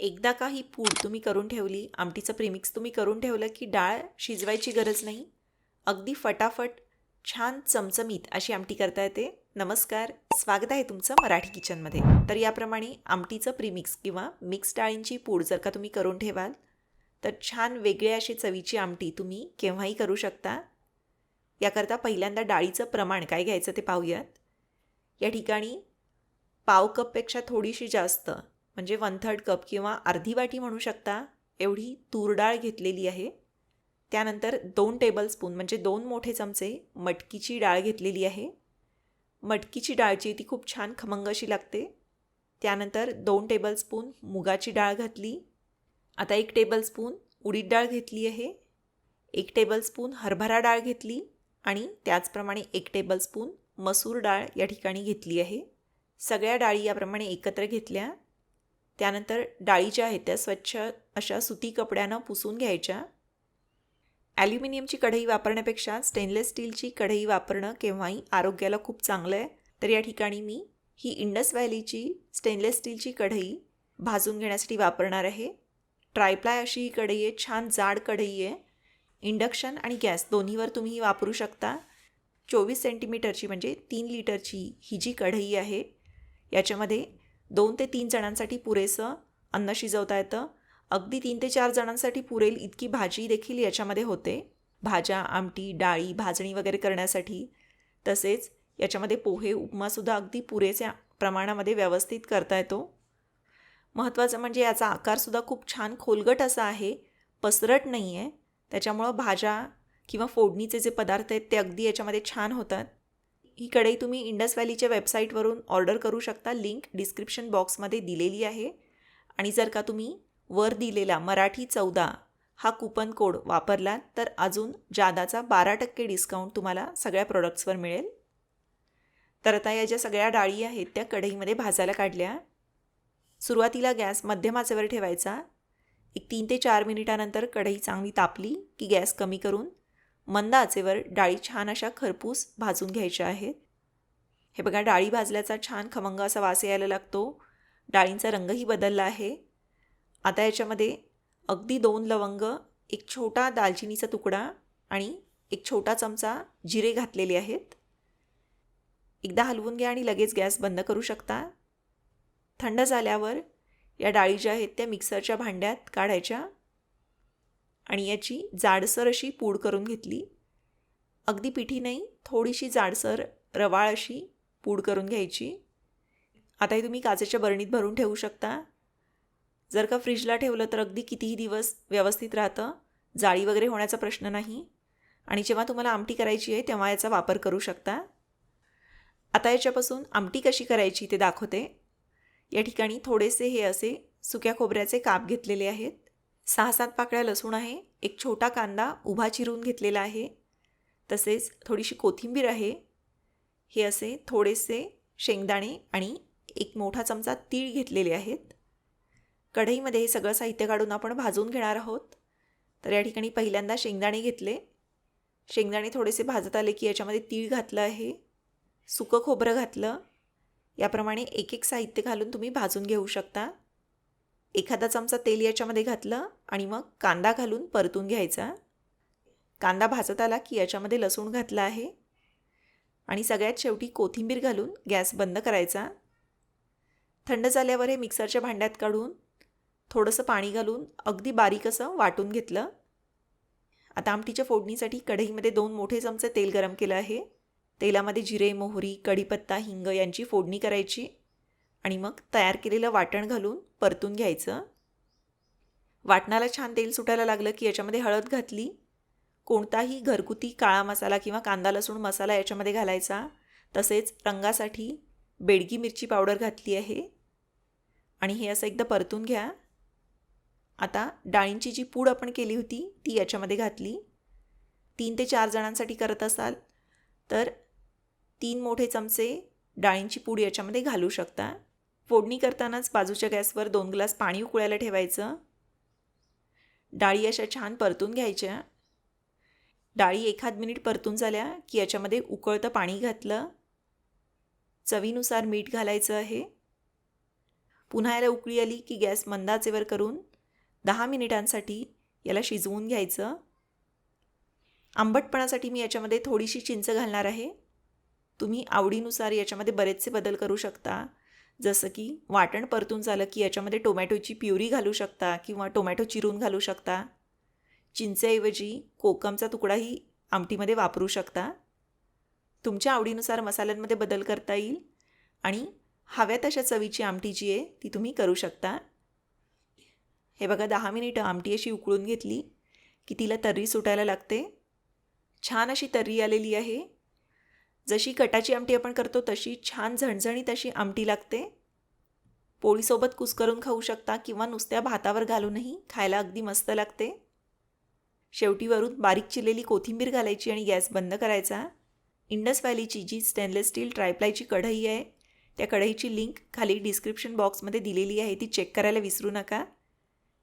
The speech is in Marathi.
एकदा का ही पूड तुम्ही करून ठेवली आमटीचं प्रिमिक्स तुम्ही करून ठेवलं की डाळ शिजवायची गरज नाही? अगदी फटाफट छान चमचमीत अशी आमटी करता येते. नमस्कार स्वागत आहे तुमचं मराठी किचनमध्ये. तर याप्रमाणे आमटीचं प्रीमिक्स किंवा मिक्स डाळींची पूड जर का तुम्ही करून ठेवाल तर छान वेगळ्या अशी चवीची आमटी तुम्ही केव्हाही करू शकता. याकरता पहिल्यांदा डाळीचं प्रमाण काय घ्यायचं ते पाहूयात. या ठिकाणी पाव कपपेक्षा थोडीशी जास्त म्हणजे वन थर्ड कप किंवा अर्धी वाटी म्हणू शकता एवढी तूर डाळ घेतलेली आहे. त्यानंतर दोन टेबलस्पून म्हणजे दोन मोठे चमचे मटकीची डाळ घेतलेली आहे. मटकीची डाळची ती खूप छान खमंग अशी लागते. त्यानंतर दोन टेबलस्पून मुगाची डाळ घातली. आता एक टेबलस्पून उडीद डाळ घेतली आहे. एक टेबलस्पून हरभरा डाळ घेतली आणि त्याचप्रमाणे एक टेबलस्पून मसूर डाळ या ठिकाणी घेतली आहे. सगळ्या डाळी याप्रमाणे एकत्र घेतल्या. त्यानंतर डाळी ज्या आहेत त्या स्वच्छ अशा सुती कपड्यानं पुसून घ्यायच्या. ॲल्युमिनियमची कढई वापरण्यापेक्षा स्टेनलेस स्टीलची कढई वापरणं केव्हाही आरोग्याला खूप चांगलं आहे. तर या ठिकाणी मी ही इंडस व्हॅलीची स्टेनलेस स्टीलची कढई भाजून घेण्यासाठी वापरणार आहे. ट्रायप्लाय अशी ही कढई आहे छान जाड कढई आहे. इंडक्शन आणि गॅस दोन्हीवर तुम्ही ही वापरू शकता. चोवीस सेंटीमीटरची म्हणजे तीन लिटरची ही जी कढई आहे याच्यामध्ये दोन ते तीन जणांसाठी पुरेसं अन्न शिजवता येतं. अगदी तीन ते चार जणांसाठी पुरेल इतकी भाजी देखील याच्यामध्ये होते. भाज्या आमटी डाळी भाजणी वगैरे करण्यासाठी. तसेच याच्यामध्ये पोहे उपमासुद्धा अगदी पुरेच्या प्रमाणामध्ये व्यवस्थित करता येतो. महत्त्वाचं म्हणजे याचा आकारसुद्धा खूप छान खोलगट असा आहे. पसरट नाही आहे त्याच्यामुळं भाज्या किंवा फोडणीचे जे पदार्थ आहेत ते अगदी याच्यामध्ये छान होतात. ही कढई तुम्ही इंडस व्हॅलीच्या वेबसाईटवरून ऑर्डर करू शकता. लिंक डिस्क्रिप्शन बॉक्समध्ये दिलेली आहे. आणि जर का तुम्ही वर दिलेला मराठी चौदा हा कुपन कोड वापरलात तर अजून जादाचा बारा टक्के डिस्काउंट तुम्हाला सगळ्या प्रोडक्ट्सवर मिळेल. तर आता या ज्या सगळ्या डाळी आहेत त्या कढईमध्ये भाजायला काढल्या. सुरुवातीला गॅस मध्यम आचेवर ठेवायचा. एक तीन ते चार मिनिटानंतर कढई चांगली तापली की गॅस कमी करून मंद आचेवर डाळी छान अशा खरपूस भाजून घ्यायच्या आहेत. हे बघा डाळी भाजल्याचा छान खमंग असा वास यायला लागतो. डाळींचा रंगही बदलला आहे. आता याच्यामध्ये अगदी दोन लवंग एक छोटा दालचिनीचा तुकडा आणि एक छोटा चमचा जिरे घातलेले आहेत. एकदा हलवून घ्या आणि लगेच गॅस बंद करू शकता. थंड झाल्यावर या डाळी ज्या आहेत त्या मिक्सरच्या भांड्यात काढायच्या. आणि याची जाडसर अशी पूड करून घेतली. अगदी पिठी नाही थोडीशी जाडसर रवाळ अशी पूड करून घ्यायची. आता हे तुम्ही काचेच्या बरणीत भरून ठेवू शकता. जर का फ्रीजला ठेवलं तर अगदी कितीही दिवस व्यवस्थित राहतं. जाळी वगैरे होण्याचा प्रश्न नाही. आणि जेव्हा तुम्हाला आमटी करायची आहे तेव्हा याचा वापर करू शकता. आता याच्यापासून आमटी कशी करायची ते दाखवते. या ठिकाणी थोडेसे हे असे सुक्या खोबऱ्याचे काप घेतलेले आहेत. सहा सात पाकळ्या लसूण आहे एक छोटा कांदा उभा चिरून घेतलेला आहे तसेच थोडीशी कोथिंबीर आहे. हे असे थोडेसे शेंगदाणे आणि एक मोठा चमचा तीळ घेतलेले आहेत. कढईमध्ये हे सगळं साहित्य काढून आपण भाजून घेणार आहोत. तर या ठिकाणी पहिल्यांदा शेंगदाणे घेतले. शेंगदाणे थोडेसे भाजत आले की याच्यामध्ये तीळ घातलं आहे. सुकं खोबरं घातलं. याप्रमाणे एक एक साहित्य घालून तुम्ही भाजून घेऊ शकता. एखादा चमचा तेल याच्यामध्ये घातलं आणि मग कांदा घालून परतून घ्यायचा. कांदा भाजत आला की याच्यामध्ये लसूण घातला आहे. आणि सगळ्यात शेवटी कोथिंबीर घालून गॅस बंद करायचा. थंड झाल्यावर हे मिक्सरच्या भांड्यात काढून थोडंसं पाणी घालून अगदी बारीक असं वाटून घेतलं. आता आमटीच्या फोडणीसाठी कढईमध्ये दोन मोठे चमचे तेल गरम केलं आहे. तेलामध्ये जिरे मोहरी कढीपत्ता हिंग यांची फोडणी करायची. आणि मग तयार केलेलं वाटण घालून परतून घ्यायचं. वाटणाला छान तेल सुटायला लागलं की याच्यामध्ये हळद घातली. कोणताही घरगुती काळा मसाला किंवा कांदा लसूण मसाला याच्यामध्ये घालायचा. तसेच रंगासाठी बेडगी मिरची पावडर घातली आहे. आणि हे असं एकदा परतून घ्या. आता डाळींची जी पूड आपण केली होती ती याच्यामध्ये घातली. तीन ते चार जणांसाठी करत असाल तर तीन मोठे चमचे डाळींची पूड याच्यामध्ये घालू शकता. फोडणी करतानाच बाजूच्या गॅसवर दोन ग्लास पाणी उकळायला ठेवायचं. डाळी अशा छान परतून घ्यायच्या. डाळी एखाद मिनिट परतून झाल्या की याच्यामध्ये उकळतं पाणी घातलं. चवीनुसार मीठ घालायचं आहे. पुन्हा याला उकळी आली की गॅस मंदाचेवर करून दहा मिनिटांसाठी याला शिजवून घ्यायचं. आंबटपणासाठी मी याच्यामध्ये थोडीशी चिंच घालणार आहे. तुम्ही आवडीनुसार याच्यामध्ये बरेचसे बदल करू शकता. जसं की वाटण परतून झालं की याच्यामध्ये टोमॅटोची प्युरी घालू शकता किंवा टोमॅटो चिरून घालू शकता. चिंचेऐवजी कोकमचा तुकडाही आमटीमध्ये वापरू शकता. तुमच्या आवडीनुसार मसाल्यांमध्ये बदल करता येईल आणि हव्या तशा चवीची आमटी जी आहे ती तुम्ही करू शकता. हे बघा दहा मिनिटं आमटी अशी उकळून घेतली की तिला तर्री सुटायला लागते. छान अशी तर्री आलेली आहे. जशी कटाची आमटी आपण करतो तशी छान झणझणीत अशी आमटी लागते. पोळीसोबत कुस्करून खाऊ शकता किंवा नुसत्या भातावर घालूनही खायला अगदी मस्त लागते. शेवटी वरून बारीक चिरलेली कोथिंबीर घालायची आणि गॅस बंद करायचा. इंडस व्हॅलीची जी स्टेनलेस स्टील ट्रायप्लायची कढई आहे त्या कढईची लिंक खाली डिस्क्रिप्शन बॉक्समध्ये दिलेली आहे ती चेक करायला विसरू नका.